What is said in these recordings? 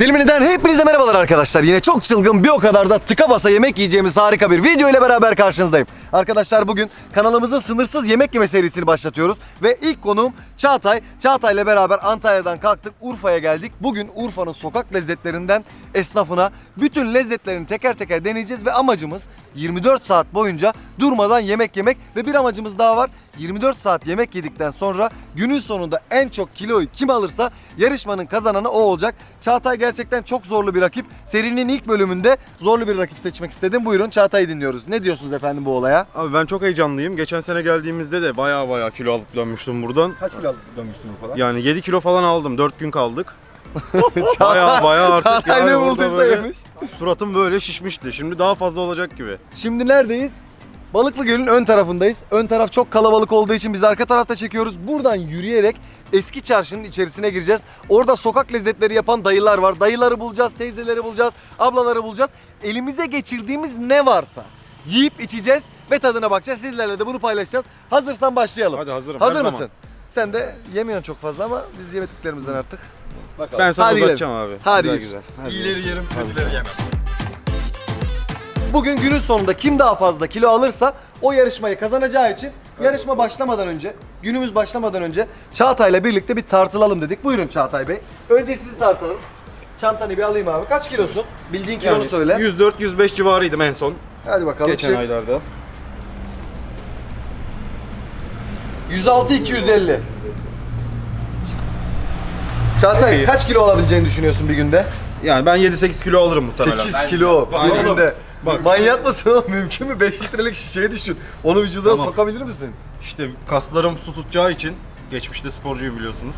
Dilimini'den hepinize merhabalar arkadaşlar. Yine çok çılgın bir o kadar da tıka basa yemek yiyeceğimiz harika bir video ile beraber karşınızdayım. Arkadaşlar bugün kanalımızın sınırsız yemek yeme serisini başlatıyoruz. Ve ilk konuğum Çağatay. Çağatay ile beraber Antalya'dan kalktık Urfa'ya geldik. Bugün Urfa'nın sokak lezzetlerinden esnafına bütün lezzetlerini teker teker deneyeceğiz. Ve amacımız 24 saat boyunca durmadan yemek yemek. Ve bir amacımız daha var. 24 saat yemek yedikten sonra günün sonunda en çok kiloyu kim alırsa yarışmanın kazananı o olacak. Çağatay gerçekten çok zorlu bir rakip. Serinin ilk bölümünde zorlu bir rakip seçmek istedim. Buyurun Çağatay'ı dinliyoruz. Ne diyorsunuz efendim bu olaya? Abi ben çok heyecanlıyım. Geçen sene geldiğimizde de baya baya kilo alıp dönmüştüm buradan. Kaç kilo alıp dönmüştün falan? Yani 7 kilo falan aldım. 4 gün kaldık. Baya baya artık Çağatay yani ne bulduysa böyle yemiş. Suratım böyle şişmişti. Şimdi daha fazla olacak gibi. Şimdi neredeyiz? Balıklı Göl'ün ön tarafındayız. Ön taraf çok kalabalık olduğu için biz arka tarafta çekiyoruz. Buradan yürüyerek eski çarşının içerisine gireceğiz. Orada sokak lezzetleri yapan dayılar var. Dayıları bulacağız, teyzeleri bulacağız, ablaları bulacağız. Elimize geçirdiğimiz ne varsa yiyip içeceğiz ve tadına bakacağız. Sizlerle de bunu paylaşacağız. Hazırsan başlayalım. Hadi hazırım, Hazır her mısın? zaman. Sen de yemiyorsun çok fazla ama biz yemediklerimizden artık. Bakalım. Ben sana Hadi gidelim. uzatacağım abi. Hadi güzel güzel. Hadi. İyileri yerim, kötüleri yemem. Bugün günün sonunda kim daha fazla kilo alırsa o yarışmayı kazanacağı için yarışma başlamadan önce, günümüz başlamadan önce Çağatay'la birlikte bir tartılalım dedik. Buyurun Çağatay Bey. Önce sizi tartalım. Çantanı bir alayım abi. Kaç kilosun? Bildiğin kilonu Yani söyle. 104-105 civarıydım en son. Hadi bakalım. Geçen çık. aylarda. 106 250. Çağatay kaç kilo alabileceğini düşünüyorsun bir günde? Yani ben 7-8 kilo alırım muhtemelen. 8 kilo bir Aynen. günde. Bak. Manyak mısın oğlum? Mümkün mü? 5 litrelik şişeye düşün. Onu vücuduna Tamam. sokabilir misin? İşte kaslarım su tutacağı için geçmişte sporcuyum biliyorsunuz.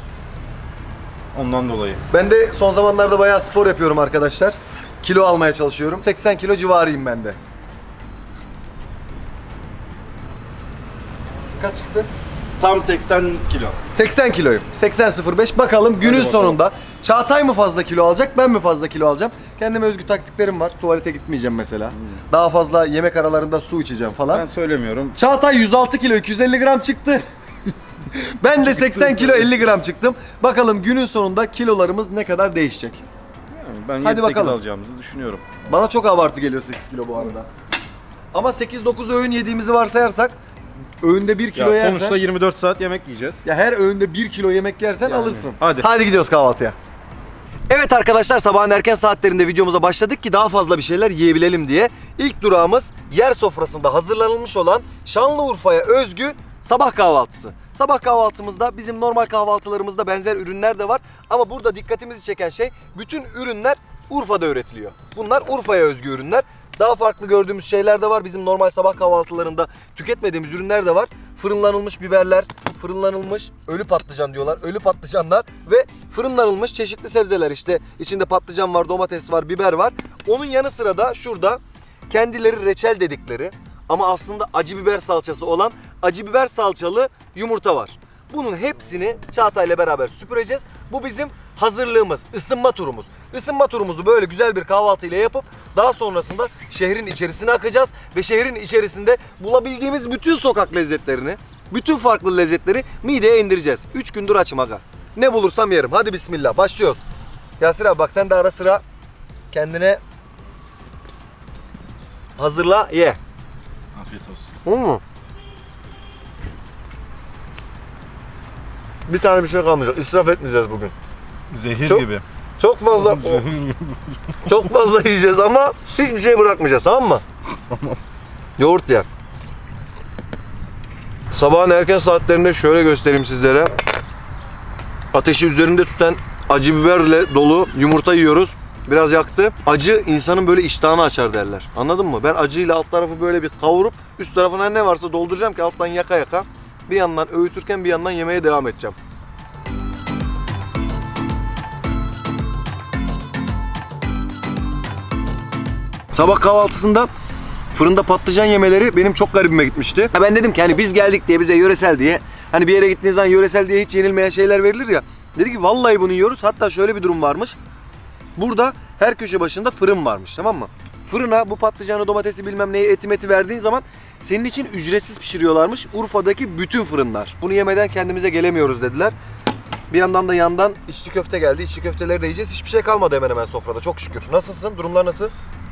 Ondan dolayı. Ben de son zamanlarda bayağı spor yapıyorum arkadaşlar. Kilo almaya çalışıyorum. 80 kilo civarıyım ben de. Kaç çıktı? Tam 80 kilo. 80 kiloyum. 80.05. Bakalım günün bakalım. sonunda Çağatay mı fazla kilo alacak, ben mi fazla kilo alacağım? Kendime özgü taktiklerim var. Tuvalete gitmeyeceğim mesela. Daha fazla yemek aralarında su içeceğim falan. Ben söylemiyorum. Çağatay 106 kilo 250 gram çıktı. ben de 80 kilo 50 gram çıktım. Bakalım günün sonunda kilolarımız ne kadar değişecek. Yani ben Hadi 7-8 bakalım. alacağımızı düşünüyorum. Bana çok abartı geliyor 8 kilo bu arada. Ama 8-9 öğün yediğimizi varsayarsak öğünde 1 kilo Ya yersen sonuçta 24 saat yemek yiyeceğiz. ya her öğünde 1 kilo yemek yersen alırsın. Hadi. Hadi gidiyoruz kahvaltıya. Evet arkadaşlar sabahın erken saatlerinde videomuza başladık ki daha fazla bir şeyler yiyebilelim diye. İlk durağımız yer sofrasında hazırlanılmış olan Şanlıurfa'ya özgü sabah kahvaltısı. Sabah kahvaltımızda bizim normal kahvaltılarımızda benzer ürünler de var ama burada dikkatimizi çeken şey bütün ürünler Urfa'da üretiliyor. Bunlar Urfa'ya özgü ürünler. Daha farklı gördüğümüz şeyler de var. Bizim normal sabah kahvaltılarında tüketmediğimiz ürünler de var. Fırınlanılmış biberler, fırınlanılmış ölü patlıcan diyorlar. Ölü patlıcanlar ve fırınlanılmış çeşitli sebzeler işte. içinde patlıcan var, domates var, biber var. Onun yanı sıra da şurada kendileri reçel dedikleri ama aslında acı biber salçası olan acı biber salçalı yumurta var. Bunun hepsini Çağatay'la beraber süpüreceğiz. Bu bizim hazırlığımız, ısınma turumuz. Isınma turumuzu böyle güzel bir kahvaltıyla yapıp daha sonrasında şehrin içerisine akacağız ve şehrin içerisinde bulabildiğimiz bütün sokak lezzetlerini, bütün farklı lezzetleri mideye indireceğiz. 3 gündür açım aga. Ne bulursam yerim. Hadi bismillah başlıyoruz. Yasir abi bak sen de ara sıra kendine hazırla ye. Afiyet olsun. Hmm. Bir tane bir şey kalmayacak. İsraf etmeyeceğiz bugün. Zehir Çok- gibi. Çok fazla çok fazla yiyeceğiz ama hiçbir şey bırakmayacağız tamam mı? Yoğurt yer. Sabahın erken saatlerinde şöyle göstereyim sizlere. Ateşi üzerinde tutan acı biberle dolu yumurta yiyoruz. Biraz yaktı. Acı insanın böyle iştahını açar derler. Anladın mı? Ben acıyla alt tarafı böyle bir kavurup üst tarafına ne varsa dolduracağım ki alttan yaka yaka. Bir yandan öğütürken bir yandan yemeye devam edeceğim. Sabah kahvaltısında fırında patlıcan yemeleri benim çok garibime gitmişti. Ha ben dedim ki hani biz geldik diye bize yöresel diye hani bir yere gittiğiniz zaman yöresel diye hiç yenilmeyen şeyler verilir ya. Dedi ki vallahi bunu yiyoruz. Hatta şöyle bir durum varmış. Burada her köşe başında fırın varmış tamam mı? Fırına bu patlıcanı, domatesi bilmem neyi, eti meti verdiğin zaman senin için ücretsiz pişiriyorlarmış Urfa'daki bütün fırınlar. Bunu yemeden kendimize gelemiyoruz dediler. Bir yandan da yandan içli köfte geldi. İçli köfteleri de yiyeceğiz. Hiçbir şey kalmadı hemen hemen sofrada. Çok şükür. Nasılsın? Durumlar nasıl?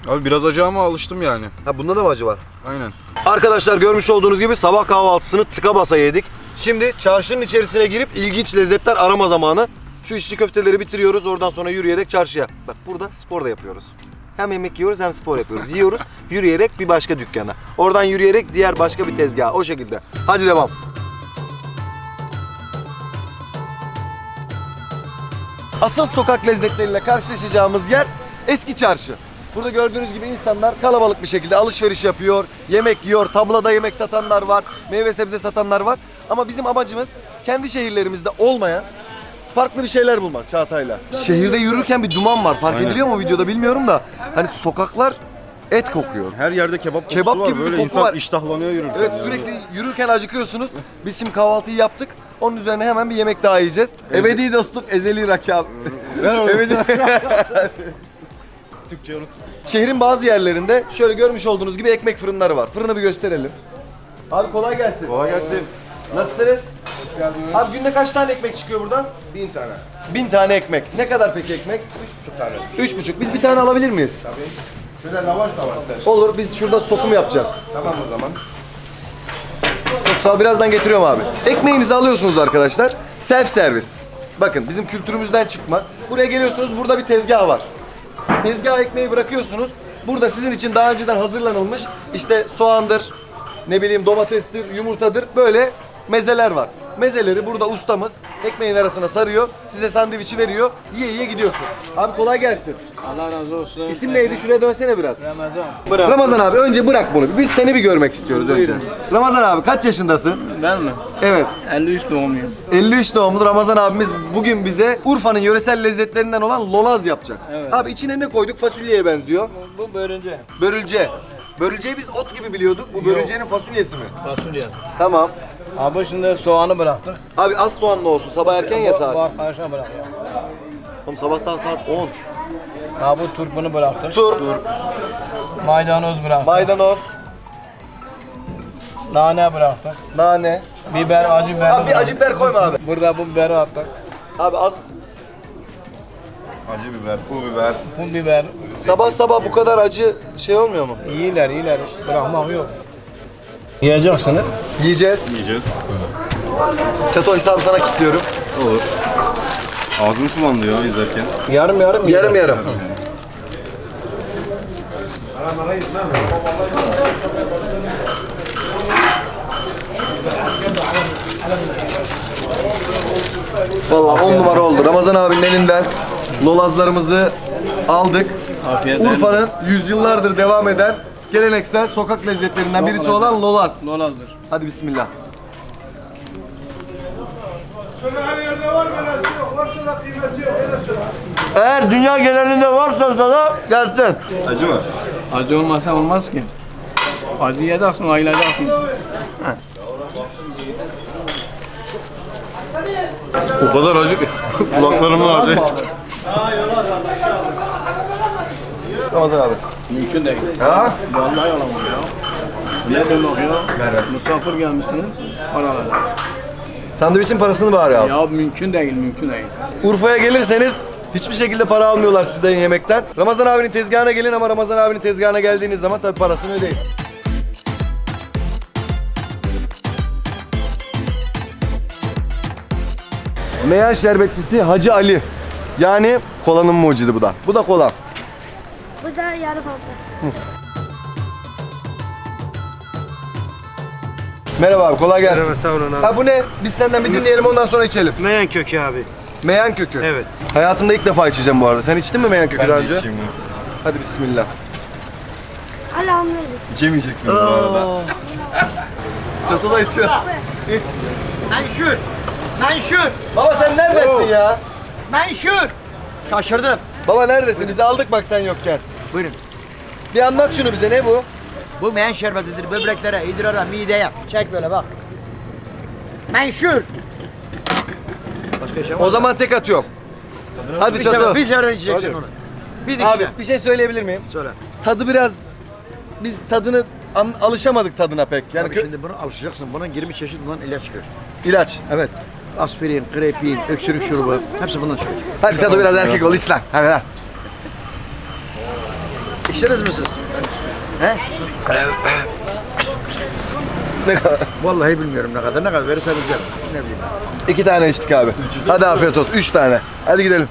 Abi biraz acı ama alıştım yani. Ha bunda da mı acı var? Aynen. Arkadaşlar görmüş olduğunuz gibi sabah kahvaltısını tıka basa yedik. Şimdi çarşının içerisine girip ilginç lezzetler arama zamanı. Şu içli köfteleri bitiriyoruz. Oradan sonra yürüyerek çarşıya. Bak burada spor da yapıyoruz. Hem yemek yiyoruz hem spor yapıyoruz. Yiyoruz, yürüyerek bir başka dükkana. Oradan yürüyerek diğer başka bir tezgaha. O şekilde. Hadi devam. Asıl sokak lezzetleriyle karşılaşacağımız yer eski çarşı. Burada gördüğünüz gibi insanlar kalabalık bir şekilde alışveriş yapıyor, yemek yiyor, tablada yemek satanlar var, meyve sebze satanlar var. Ama bizim amacımız kendi şehirlerimizde olmayan farklı bir şeyler bulmak Çağatay'la. Şehirde yürürken bir duman var. Fark Aynen. ediliyor mu videoda bilmiyorum da. Hani sokaklar et kokuyor. Her yerde kebap kokusu Kebap var. gibi bir Böyle koku insan var. iştahlanıyor yürürken. Evet yani. sürekli yürürken acıkıyorsunuz. Biz şimdi kahvaltıyı yaptık. Onun üzerine hemen bir yemek daha yiyeceğiz. Ebedi dostluk, ezeli rakam. Ebedi- Türkçe unut. Şehrin bazı yerlerinde şöyle görmüş olduğunuz gibi ekmek fırınları var. Fırını bir gösterelim. Abi kolay gelsin. Kolay gelsin. Nasılsınız? Hoş geldiniz. Abi günde kaç tane ekmek çıkıyor buradan? Bin tane. Bin tane ekmek. Ne kadar peki ekmek? Üç buçuk tanesi. Üç buçuk. Biz bir tane alabilir miyiz? Şöyle lavaş da var istersen. Olur biz şurada sokum yapacağız. Tamam o zaman. Çok sağ ol. Birazdan getiriyorum abi. Ekmeğinizi alıyorsunuz arkadaşlar. Self servis. Bakın bizim kültürümüzden çıkma. Buraya geliyorsunuz. Burada bir tezgah var. Tezgah ekmeği bırakıyorsunuz. Burada sizin için daha önceden hazırlanılmış işte soğandır, ne bileyim domatestir, yumurtadır böyle mezeler var. Mezeleri burada ustamız ekmeğin arasına sarıyor. Size sandviçi veriyor. Yiye yiye gidiyorsun. Abi kolay gelsin. Allah razı olsun. İsim neydi? Şuraya dönsene biraz. Ramazan. Ramazan abi önce bırak bunu. Biz seni bir görmek istiyoruz önce. Ramazan abi kaç yaşındasın? Ben mi? Evet. 53 doğumluyum. 53 doğumlu Ramazan abimiz bugün bize Urfa'nın yöresel lezzetlerinden olan lolaz yapacak. Evet. Abi içine ne koyduk? Fasulyeye benziyor. Bu börünce. Börülce. Börülceyi biz ot gibi biliyorduk. Bu börülcenin fasulyesi mi? Fasulye. Tamam. Abi şimdi soğanı bıraktık. Abi az soğanlı olsun. Sabah erken ya Bu- saat. Bu arkadaşa bırakıyor. Oğlum sabah daha saat 10. Abi bu turpunu bıraktık. Tur, Maydanoz bıraktık. maydanoz, Nane bıraktık. nane. Biber, acı biber. Abi bir acı biber koyma abi. Burada bu biberi attık. Abi az Acı biber, pul biber. Bu biber. sabah sabah bu kadar acı şey olmuyor mu? İyiler, iyiler. Bırakmak yok. Yiyeceksiniz. Yiyeceğiz. Yiyeceğiz. Çato hesabı sana kilitliyorum. Olur. Ağzım sulandı ya izlerken. Yarım yarım. Yarım yarım. Vallahi on numara oldu. Ramazan abinin elinden lolazlarımızı aldık. Afiyet Urfa'nın yüzyıllardır devam eden geleneksel sokak lezzetlerinden birisi olan lolaz. Nolazdır. Hadi bismillah. Eğer dünya genelinde varsa sana gelsin. Acı mı? Acı olmasa olmaz ki. Acı yiyeceksin, ayılacaksın. O kadar acı ki. Kulaklarımın acı. Ramazan abi. Mümkün değil. Ha? Vallahi olamaz ya. Ne demek ya? Misafir gelmişsiniz, paralar. Sandviçin parasını bari al. Ya mümkün değil, mümkün değil. Urfa'ya gelirseniz hiçbir şekilde para almıyorlar sizden yemekten. Ramazan abinin tezgahına gelin ama Ramazan abinin tezgahına geldiğiniz zaman tabii parasını ödeyin. Meyan şerbetçisi Hacı Ali. Yani kolanın mucidi bu da. Bu da kola. Bu da yarım oldu. Merhaba abi kolay gelsin. Merhaba sağ olun abi. Ha bu ne? Biz senden bir dinleyelim ondan sonra içelim. Meyan kökü abi. Meyan kökü. Evet. Hayatımda ilk defa içeceğim bu arada. Sen içtin mi meyan kökü Ben daha önce? içeyim bunu. Hadi bismillah. Elhamdülillah. İçemeyeceksin bu arada. Çatı da içiyor. Menşur. Menşur. Baba sen neredesin ya? Menşur. Şaşırdım. Baba neredesin? Bizi aldık bak sen yokken. Buyurun. Bir anlat şunu bize ne bu? Bu meyan şerbetidir. Böbreklere, idrara, mideye. Çek böyle bak. Menşur. Başka şey O zaman tek atıyorum. Hadi bir sefer, Çato. bir sefer içeceksin onu. Bir de Abi bir şey söyleyebilir miyim? Söyle. Tadı biraz biz tadını an- alışamadık tadına pek. Yani Abi kö- şimdi bunu alışacaksın. Bunun 20 çeşit bundan ilaç çıkıyor. ilaç. Evet. Aspirin, krepin, öksürük şurubu. Hepsi bundan çıkıyor. Hadi de biraz erkek ol iç lan. Hadi lan. İçtiniz mi siz? He? Ne kadar? Vallahi bilmiyorum ne kadar. Ne kadar verirseniz verin. Ne bileyim. İki tane içtik abi. Hadi afiyet olsun. Üç tane. Hadi gidelim.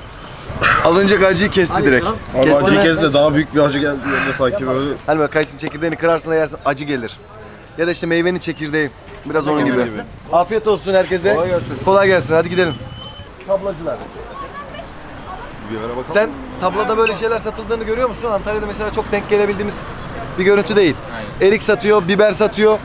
Az önce acıyı kesti direkt. Abi Kesti acı kez de daha büyük bir acı geldi yerine sanki böyle. Hani böyle kayısının çekirdeğini kırarsın da yersin acı gelir. Ya da işte meyvenin çekirdeği. Biraz onun gibi. Afiyet olsun herkese. Kolay gelsin. Kolay gelsin. Hadi gidelim. Tablacılar. Bir ara bakalım. Sen tablada böyle şeyler satıldığını görüyor musun? Antalya'da mesela çok denk gelebildiğimiz bir görüntü değil. Erik satıyor, biber satıyor.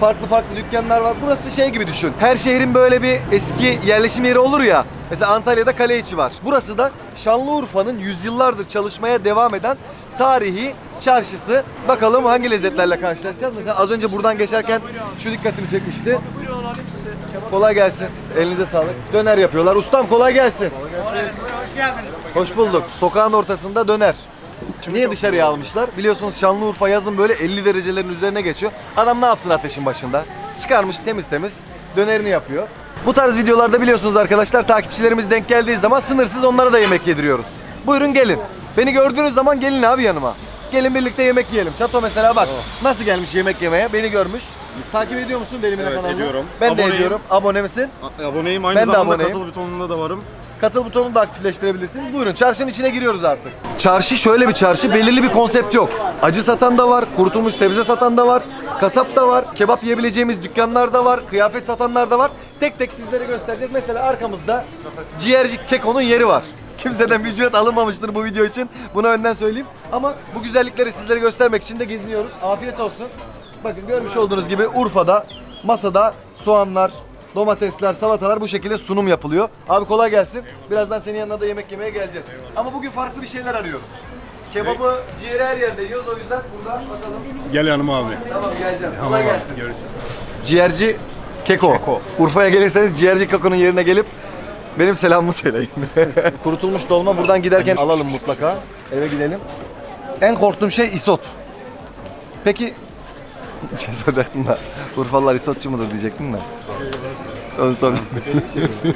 Farklı farklı dükkanlar var. Burası şey gibi düşün. Her şehrin böyle bir eski yerleşim yeri olur ya. Mesela Antalya'da kale içi var. Burası da Şanlıurfa'nın yüzyıllardır çalışmaya devam eden tarihi çarşısı. Bakalım hangi lezzetlerle karşılaşacağız. Mesela az önce buradan geçerken şu dikkatimi çekmişti. Kolay gelsin. Elinize sağlık. Döner yapıyorlar. Ustam kolay gelsin. Hoş bulduk. Sokağın ortasında döner. Niye dışarıya almışlar? Biliyorsunuz Şanlıurfa yazın böyle 50 derecelerin üzerine geçiyor. Adam ne yapsın ateşin başında? Çıkarmış temiz temiz dönerini yapıyor. Bu tarz videolarda biliyorsunuz arkadaşlar takipçilerimiz denk geldiği zaman sınırsız onlara da yemek yediriyoruz. Buyurun gelin. Beni gördüğünüz zaman gelin abi yanıma. Gelin birlikte yemek yiyelim. Çato mesela bak nasıl gelmiş yemek yemeye beni görmüş. Takip ediyor musun Delimine Evet, kanalını? ediyorum. Ben de Aboneyim. ediyorum. Abone misin? A- Aboneyim aynı Ben de zamanda aboneyim. katıl butonunda da varım. Katıl butonunu da aktifleştirebilirsiniz. Buyurun çarşının içine giriyoruz artık. Çarşı şöyle bir çarşı. Belirli bir konsept yok. Acı satan da var, kurutulmuş sebze satan da var, kasap da var, kebap yiyebileceğimiz dükkanlar da var, kıyafet satanlar da var. Tek tek sizlere göstereceğiz. Mesela arkamızda ciğerci Keko'nun yeri var. Kimseden bir ücret alınmamıştır bu video için. Bunu önden söyleyeyim. Ama bu güzellikleri sizlere göstermek için de geziniyoruz. Afiyet olsun. Bakın görmüş olduğunuz gibi Urfa'da masada soğanlar, domatesler, salatalar bu şekilde sunum yapılıyor. Abi kolay gelsin. Birazdan senin yanına da yemek yemeye geleceğiz. Ama bugün farklı bir şeyler arıyoruz. Kebabı, ciğeri her yerde yiyoruz o yüzden burada bakalım. Gel yanıma abi. Tamam geleceğim. Kolay gelsin. Ciğerci Keko. Urfa'ya gelirseniz Ciğerci Keko'nun yerine gelip benim selamımı söyleyin. Kurutulmuş dolma buradan giderken alalım mutlaka. Eve gidelim. En korktuğum şey isot. Peki şey soracaktım da Urfalılar isotçu mudur diyecektim de. Onu soracaktım.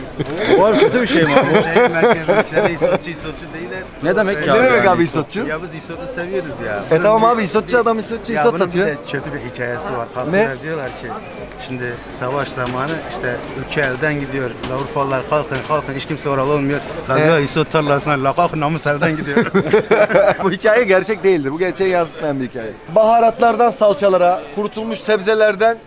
Var kötü bir şey mi abi? Şehir merkezdekileri isotçu isotçu değiller. Ne demek Ne demek abi isotçu? Ya biz isotu seviyoruz ya. E tamam abi isotçu adam isotçu Ya isot bunun satıyor. bir de kötü bir hikayesi var. Ne? Halklar diyorlar ki şimdi savaş zamanı işte ülke elden gidiyor. La Urfalılar kalkın kalkın hiç kimse oralı olmuyor. La diyor isot tarlasına la kalkın namus elden gidiyor. bu hikaye gerçek değildir. Bu gerçeği yansıtmayan bir hikaye. Baharatlardan salçalara, kurutulmuş sebzelerden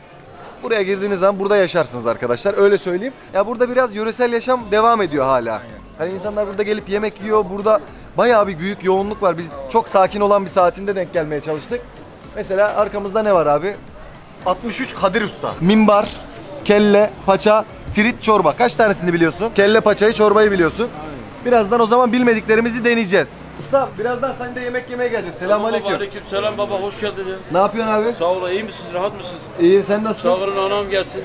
buraya girdiğiniz zaman burada yaşarsınız arkadaşlar. Öyle söyleyeyim. Ya burada biraz yöresel yaşam devam ediyor hala. Hani insanlar burada gelip yemek yiyor. Burada bayağı bir büyük yoğunluk var. Biz çok sakin olan bir saatinde denk gelmeye çalıştık. Mesela arkamızda ne var abi? 63 Kadir Usta. Mimbar, kelle, paça, tirit, çorba. Kaç tanesini biliyorsun? Kelle, paçayı, çorbayı biliyorsun. Birazdan o zaman bilmediklerimizi deneyeceğiz. Usta birazdan sen de yemek yemeye geleceğiz. Selamünaleyküm. Aleyküm selam baba hoş geldin ya. Ne yapıyorsun abi? Sağ ol iyi misiniz rahat mısınız? İyi sen nasılsın? Sağırın anam gelsin.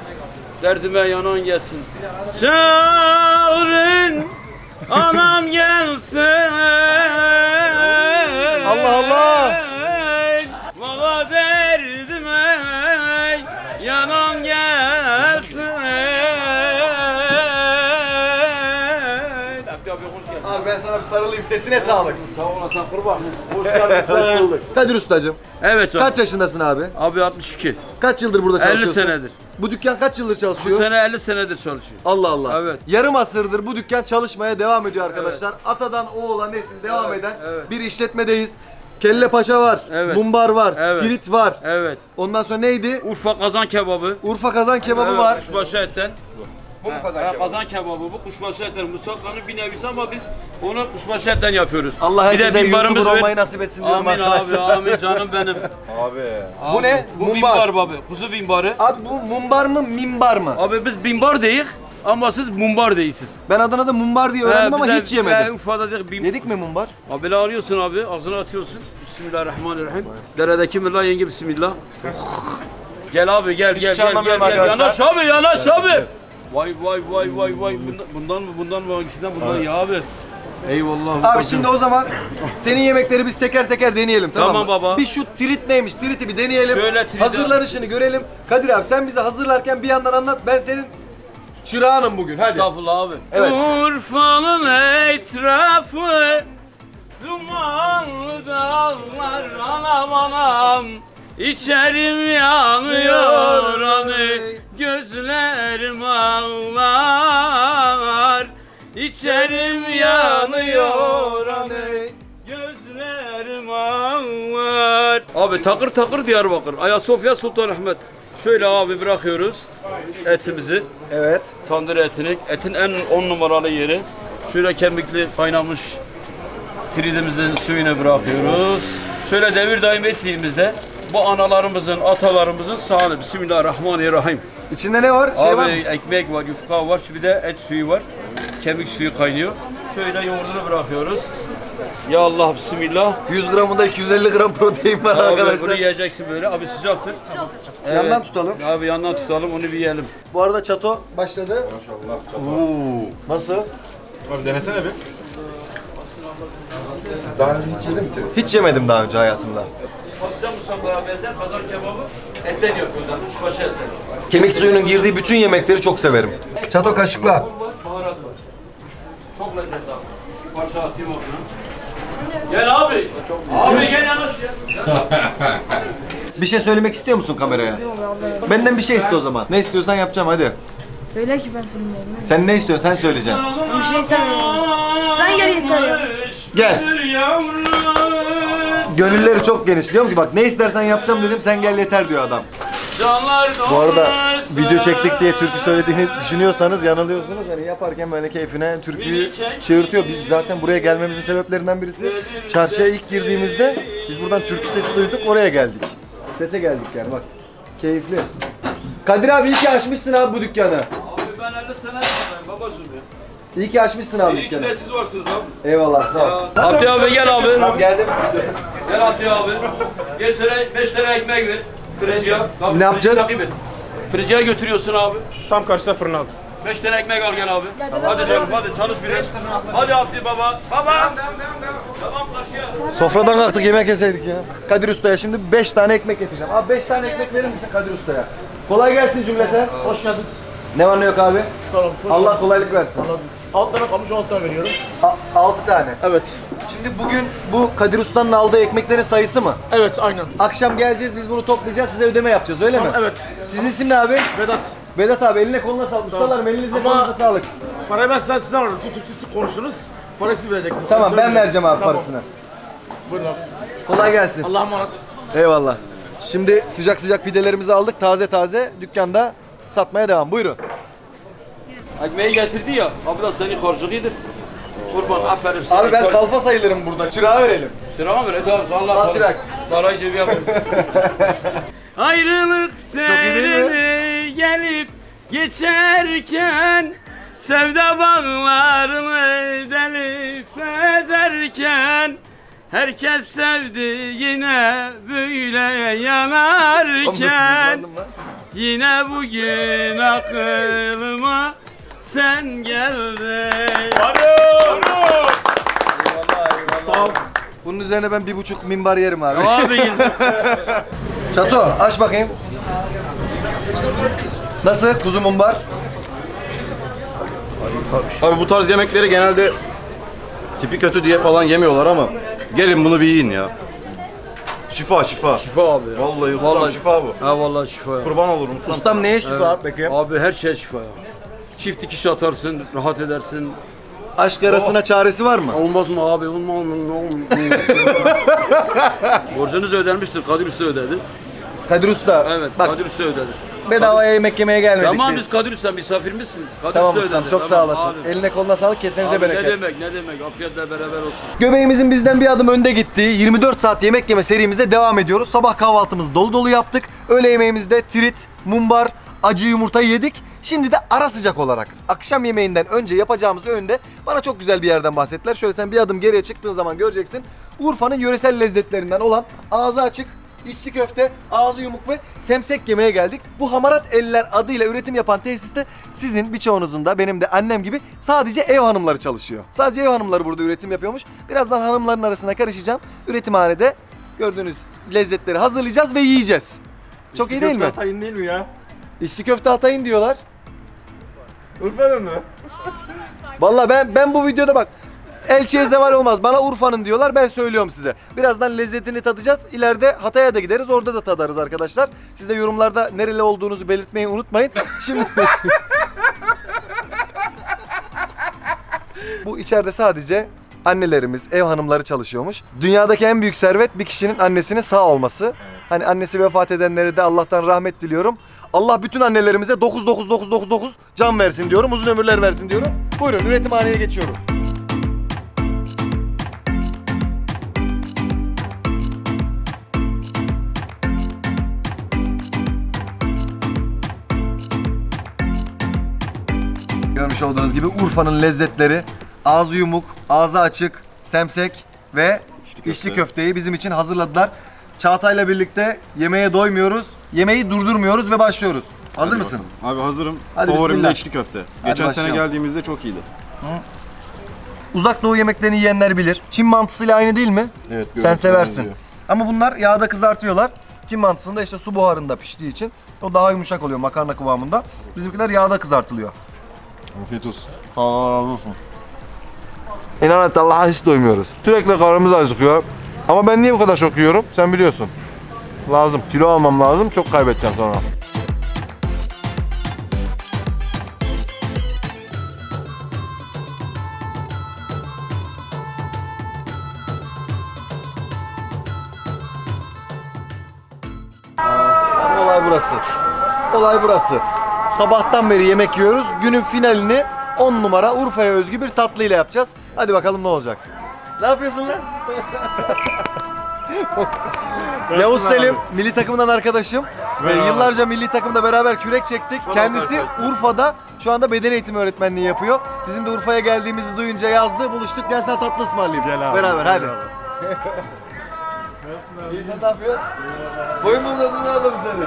Derdime yanan gelsin. Sağırın anam gelsin. Allah Allah. Sana bir sarılayım sesine sağlık. Sağ olasın kurban. Hoş geldin. Hoş bulduk. Kadir Ustacığım. Evet canım. Kaç yaşındasın abi? Abi 62. Kaç yıldır burada 50 çalışıyorsun? senedir. Bu dükkan kaç yıldır Bu çalışıyor? sene 50 senedir çalışıyor. Allah Allah. Evet. Yarım asırdır bu dükkan çalışmaya devam ediyor arkadaşlar. Atadan oğula nesil devam eden evet. bir işletmedeyiz. Kelle paça var, Evet. mumbar var, Evet. tirit var. Evet. Ondan sonra neydi? Urfa kazan kebabı. Urfa kazan kebabı Evet, var. Kuşbaşı etten. Bu mu kazan Ha, kebabı? kazan kebabı bu kuşbaşı etten. Musakkanın bir nevisi ama biz onu kuşbaşı etten yapıyoruz. Allah Bir de herkese YouTuber var. olmayı nasip etsin diyorum Amin arkadaşlar. abi amin canım benim. Abi. Bu ne? Bu Mumbar. mumbar abi. Kuzu bimbarı. Abi bu mumbar mı, mimbar mı? Abi biz bimbar deyik ama siz mumbar değilsiniz. Ben Adana'da mumbar diye öğrendim ama hiç yemedim. Ha, Urfa'da deyik bim... Yedik mi mumbar? Abi la arıyorsun abi, ağzına atıyorsun. Bismillahirrahmanirrahim. Deredeki millah yenge bismillah. gel abi gel Hiçbir gel şey gel gel, anlamıyorum gel. arkadaşlar. Yanaş abi yanaş abi. Vay vay vay vay vay bundan, bundan mı bundan mı hangisinden bundan ya abi. Eyvallah. Abi şimdi o zaman senin yemekleri biz teker teker deneyelim tamam, Tamam mı? baba. Bir şu trit neymiş? Triti bir deneyelim. Şöyle triti- Hazırlanışını görelim. Kadir abi sen bize hazırlarken bir yandan anlat. Ben senin çırağınım bugün hadi. Estağfurullah abi. Evet. Urfa'nın etrafı Dumanlı dağlar anam anam İçerim yanıyor hani Gözlerim ağlar İçerim yanıyor hani Gözlerim ağlar Abi takır takır Diyarbakır Ayasofya Sultanahmet Şöyle abi bırakıyoruz etimizi Evet. tandır etini. Etin en on numaralı yeri. Şöyle kemikli kaynamış tridimizin suyunu bırakıyoruz. Şöyle devir daim ettiğimizde bu analarımızın, atalarımızın sağlığı. Bismillahirrahmanirrahim. İçinde ne var? Şey Abi var mı? ekmek var, yufka var, bir de et suyu var. Kemik suyu kaynıyor. Şöyle yoğurdunu bırakıyoruz. Ya Allah bismillah. 100 gramında 250 gram protein var Abi bunu arkadaşlar. yiyeceksin böyle. Abi sıcaktır. Yandan tutalım. Abi yandan tutalım onu bir yiyelim. Bu arada çato başladı. Oo. Nasıl? Abi denesene bir. Daha önce hiç yedin mi? Hiç yemedim daha önce hayatımda. Patlıcan musaklara benzer pazar kebabı etten yapıyorlar. Kuşbaşı etten. Kemik suyunun girdiği bütün yemekleri çok severim. Çato kaşıkla. Baharat var. Çok lezzetli abi. Parça atayım ona. Gel abi. Abi gel yanaş ya. Bir şey söylemek istiyor musun kameraya? Benden bir şey iste o zaman. Ne istiyorsan yapacağım hadi. Söyle ki ben söyleyeyim. Sen ne istiyorsun sen söyleyeceksin. Bir şey istemiyorum. Sen gel yeter ya. Gel. Gönülleri çok geniş. Diyorum ki bak ne istersen yapacağım dedim sen gel yeter diyor adam. Bu arada video çektik diye türkü söylediğini düşünüyorsanız yanılıyorsunuz. Hani yaparken böyle keyfine türküyü çığırtıyor. Biz zaten buraya gelmemizin sebeplerinden birisi çarşıya ilk girdiğimizde biz buradan türkü sesi duyduk oraya geldik. Sese geldik yani bak. Keyifli. Kadir abi iyi ki açmışsın abi bu dükkanı. Abi ben 50 sene yapayım babacığım ya. İyi ki açmışsın abi İyi ki dükkanı. de siz varsınız abi. Eyvallah sağ ol. Abdi abi gel abi. Geldim. Gel Abdi abi. Gel sana 5 tane ekmek ver. Freciye. Ne yapacağız? Takip et. Freciye götürüyorsun abi. Tam karşıda fırın abi. 5 tane ekmek al gel abi. Hadi canım hadi çalış biraz. Hadi Abdi baba. Baba. Tamam karşıya. Sofradan kalktık yemek yeseydik ya. Kadir Usta'ya şimdi 5 tane ekmek getireceğim. Abi 5 tane ekmek verir misin Kadir Usta'ya? Kolay gelsin cümlete. Hoş geldiniz. Ne var ne yok abi? Sağ olun. Allah kolaylık versin. Alt tane kalmış 10 tane veriyorum. 6 tane. Evet. Şimdi bugün bu Kadir Usta'nın aldığı ekmeklerin sayısı mı? Evet aynen. Akşam geleceğiz biz bunu toplayacağız size ödeme yapacağız öyle mi? Evet. Sizin isim ne abi? Vedat. Vedat abi eline koluna sağlık. Ustalarım elinize Ama- kolunuza sağlık. Parayı ben sizden size alırım. Çünkü siz konuştunuz. Parayı siz vereceksiniz. Tamam ben Söyleyeyim. vereceğim abi Tamam. parasını. Buyurun abi. Kolay gelsin. Allah'a emanet. Eyvallah. Şimdi sıcak sıcak pidelerimizi aldık. Taze taze dükkanda satmaya devam. Buyurun. Ekmeği getirdi ya. Abi da senin harcılığıdır. Kurban aferin sana. Abi ben kalfa sayılırım burada. Çırağı verelim. Sıra mı ver? Tamam Allah Al çırak. Parayı cebi yapayım. Ayrılık seni gelip geçerken Sevda bağlarını delip ezerken Herkes sevdiğine böyle yanarken Yine bugün aklıma sen geldin Bunun üzerine ben bir buçuk minbar yerim abi. Abi Çato aç bakayım. Nasıl kuzu mumbar? Abi bu tarz yemekleri genelde tipi kötü diye falan yemiyorlar ama gelin bunu bir yiyin ya. Şifa şifa. şifa abi ya. Vallahi ustam şifa bu. Ha vallahi şifa ya. Kurban olurum ustam. Ustam neye şifa abi peki? Abi her şey şifa ya. Çift dikiş atarsın, rahat edersin. Aşk arasına çaresi var mı? Olmaz mı abi? Olmaz mı? Borcunuz ödenmiştir. Kadir Usta ödedi. Kadir Usta. Evet, Bak Kadir Usta ödedi. bedavaya yemek yemeye gelmedik Tamam biz. Kadir Usta misafir misiniz? Kadir Tamam Usta ustam ödedi. çok sağ Tamam, olasın. abi. Eline koluna sağlık kesenize Abi bereket. ne demek ne demek afiyetle beraber olsun. Göbeğimizin bizden bir adım önde gittiği 24 saat yemek yeme serimizde devam ediyoruz. Sabah kahvaltımızı dolu dolu yaptık. Öğle yemeğimizde trit, mumbar, acı yumurta yedik. Şimdi de ara sıcak olarak akşam yemeğinden önce yapacağımız öğünde bana çok güzel bir yerden bahsettiler. Şöyle sen bir adım geriye çıktığın zaman göreceksin. Urfa'nın yöresel lezzetlerinden olan ağzı açık, içli köfte, ağzı yumuk ve semsek yemeğe geldik. Bu Hamarat Eller adıyla üretim yapan tesiste sizin birçoğunuzun da benim de annem gibi sadece ev hanımları çalışıyor. Sadece ev hanımları burada üretim yapıyormuş. Birazdan hanımların arasına karışacağım. Üretimhanede gördüğünüz lezzetleri hazırlayacağız ve yiyeceğiz. Çok iyi değil mi? Hatayın değil mi ya? İçli köfte atayın diyorlar. Urfa'nın mı? Vallahi ben ben bu videoda bak elçiye zeval olmaz. Bana Urfa'nın diyorlar. Ben söylüyorum size. Birazdan lezzetini tadacağız. İleride Hatay'a da gideriz. Orada da tadarız arkadaşlar. Siz de yorumlarda nereli olduğunuzu belirtmeyi unutmayın. Şimdi Bu içeride sadece annelerimiz, ev hanımları çalışıyormuş. Dünyadaki en büyük servet bir kişinin annesinin sağ olması. Hani annesi vefat edenlere de Allah'tan rahmet diliyorum. Allah bütün annelerimize 99999 can versin diyorum. Uzun ömürler versin diyorum. Buyurun üretimhaneye geçiyoruz. Görmüş olduğunuz gibi Urfa'nın lezzetleri ağzı yumuk, ağzı açık, semsek ve içli, köfteyi bizim için hazırladılar. Çağatay'la birlikte yemeğe doymuyoruz, yemeği durdurmuyoruz ve başlıyoruz. Hazır mısın? Abi hazırım. Hadi Favorim bismillah. de içli köfte. Geçen sene başlayalım. geldiğimizde çok iyiydi. Uzak doğu yemeklerini yiyenler bilir. Çin mantısıyla aynı değil mi? Evet. Sen seversin. Ama bunlar yağda kızartıyorlar. Çin mantısında işte su buharında piştiği için o daha yumuşak oluyor makarna kıvamında. Bizimkiler yağda kızartılıyor. Afiyet olsun. İnan et Allah'a hiç doymuyoruz. Sürekli karnımız acıkıyor. Ama ben niye bu kadar çok yiyorum? Sen biliyorsun. Lazım. Kilo almam lazım. Çok kaybedeceğim sonra. Olay burası. Olay burası. Sabahtan beri yemek yiyoruz. Günün finalini 10 numara Urfa'ya özgü bir tatlıyla yapacağız. Hadi bakalım ne olacak. Ne yapıyorsun lan? Yavuz Selim, milli takımdan arkadaşım. Ve yıllarca milli takımda beraber kürek çektik. Kendisi Urfa'da şu anda beden eğitimi öğretmenliği yapıyor. Bizim de Urfa'ya geldiğimizi duyunca yazdı. Buluştuk. Gel sen tatlı ısmarlayayım. Gel abi. Beraber hadi. İyi sen ne yapıyorsun? Boyun uzadın oğlum seni?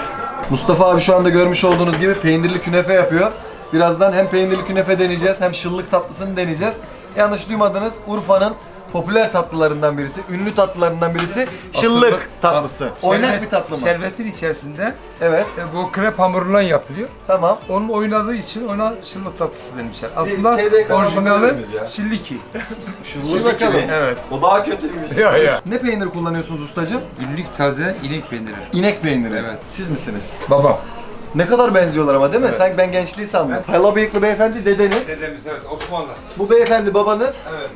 Mustafa abi şu anda görmüş olduğunuz gibi peynirli künefe yapıyor. Birazdan hem peynirli künefe deneyeceğiz hem şıllık tatlısını deneyeceğiz. Yanlış duymadınız Urfa'nın popüler tatlılarından birisi, ünlü tatlılarından birisi şıllık tatlısı. Oynak bir tatlı mı? Şerbetin içerisinde Evet, e, bu krep hamurundan yapılıyor. tamam. Onun oynadığı için ona şıllık tatlısı demişler. Aslında TDK 'dan bakabilir orijinali miyiz ya? şilliki. Şıllık bakalım. Evet. O daha kötüymüş. Ya ya. Ne peynir kullanıyorsunuz ustacığım? Günlük taze inek peyniri. İnek peyniri. Evet. Siz misiniz? Babam. Ne kadar benziyorlar ama değil mi? Sanki ben gençliği sandım. Hala bıyıklı beyefendi dedeniz. Dedemiz evet Osmanlı. Bu beyefendi babanız. Evet.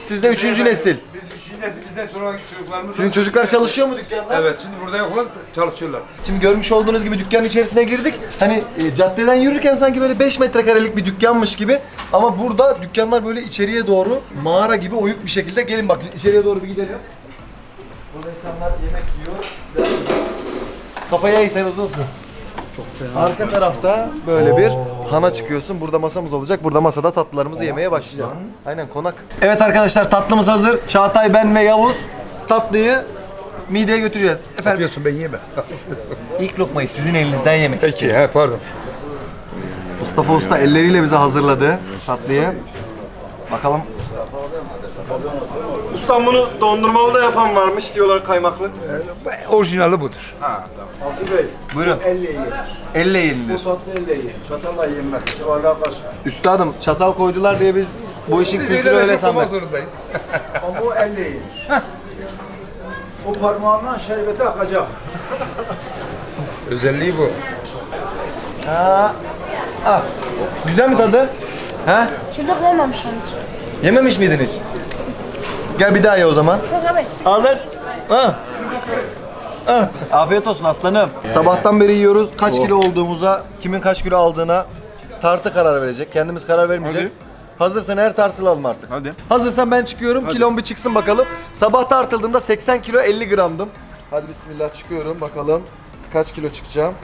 Siz de üçüncü nesil. Biz üçüncü nesil bizden sonraki çocuklarımız. Sizin çocuklar çalışıyor mu dükkanda? Evet şimdi burada yoklar çalışıyorlar. Şimdi görmüş olduğunuz gibi dükkanın içerisine girdik. Hani e, caddeden yürürken sanki böyle 5 metrekarelik bir dükkanmış gibi. Ama burada dükkanlar böyle içeriye doğru mağara gibi oyuk bir şekilde. Gelin bakın içeriye doğru bir gidelim. Burada insanlar yemek yiyor. Kafaya uzunsun. Çok fena. Arka tarafta böyle bir hana çıkıyorsun. Burada masamız olacak. Burada masada tatlılarımızı yemeye başlayacağız. Aynen konak. Evet arkadaşlar tatlımız hazır. Çağatay, ben ve Yavuz tatlıyı mideye götüreceğiz. Efendim Yapıyorsun ben yemem. İlk lokmayı sizin elinizden yemek istiyorum. Peki he pardon. Mustafa Usta elleriyle bize hazırladı tatlıyı. Bakalım. Ustam bunu dondurmalı da yapan varmış diyorlar kaymaklı. Orijinali budur. Buyurun. Elle yenilir. Tatlı elle yiyin. Çatalla yenmez. Yuvarlığa kaç. Üstadım çatal koydular diye biz bu işin kültürü öyle sandık. zorundayız. Ama o elle yiyin. o parmağından şerbeti akacak. Özelliği bu. Ah. Güzel mi tadı? He? Şurada koymamışlar hiç. Yememiş miydin hiç? Gel bir daha ye o zaman. Ağzın. Ha. Ha. Afiyet olsun aslanım. Sabahtan beri yiyoruz. Kaç kilo olduğumuza, kimin kaç kilo aldığına tartı karar verecek. Kendimiz karar vermeyeceğiz. Hazırsan her tartılalım artık. Hadi. Hazırsan ben çıkıyorum. Kilom bir çıksın bakalım. Sabah tartıldığımda 80 kilo 50 gramdım. Hadi bismillah çıkıyorum bakalım. Kaç kilo çıkacağım?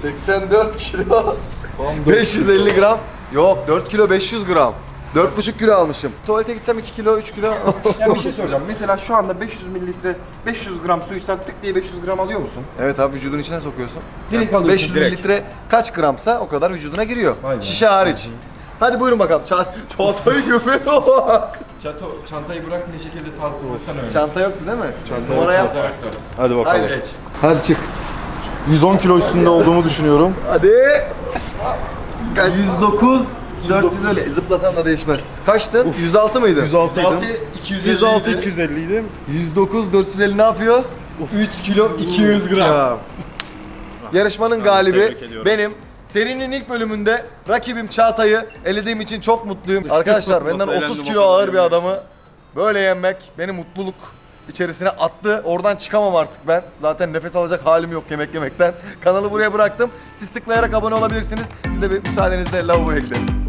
84 kilo. 550 gram. Yok 4 kilo 500 gram. 4,5 kilo almışım. Tuvalete gitsem 2 kilo 3 kilo. Ya bir şey soracağım. Mesela şu anda 500 mililitre 500 gram suysan tık diye 500 gram alıyor musun? evet abi vücudun içine sokuyorsun. Direkt alıyorsun, 500 direkt. mililitre kaç gramsa o kadar vücuduna giriyor. Vay be. Şişe hariç. Hadi buyurun bakalım. Ça çantayı gömüyor. Çato, çantayı bırak ne şekilde tartılırsan öyle. Çanta yoktu değil mi? Numara yapma. Hadi bakalım. Haydi. Hadi çık. 110 kilo üstünde olduğumu düşünüyorum. Hadi. Kaç? 109 450. Zıplasan da değişmez. Kaçtın? 106 mıydı? 106 'ydım. 250. 106 250 idim. 109 450 ne yapıyor? 3 kilo 200 gram. Yarışmanın galibi benim. Serinin ilk bölümünde rakibim Çağatay'ı elediğim için çok mutluyum. Arkadaşlar benden Nasıl 30 elendim kilo ağır bir adamı böyle yenmek beni mutluluk içerisine attı. Oradan çıkamam artık ben. Zaten nefes alacak halim yok yemek yemekten. Kanalı buraya bıraktım. Siz tıklayarak abone olabilirsiniz. Biz de bir müsaadenizle lavaboya gidelim.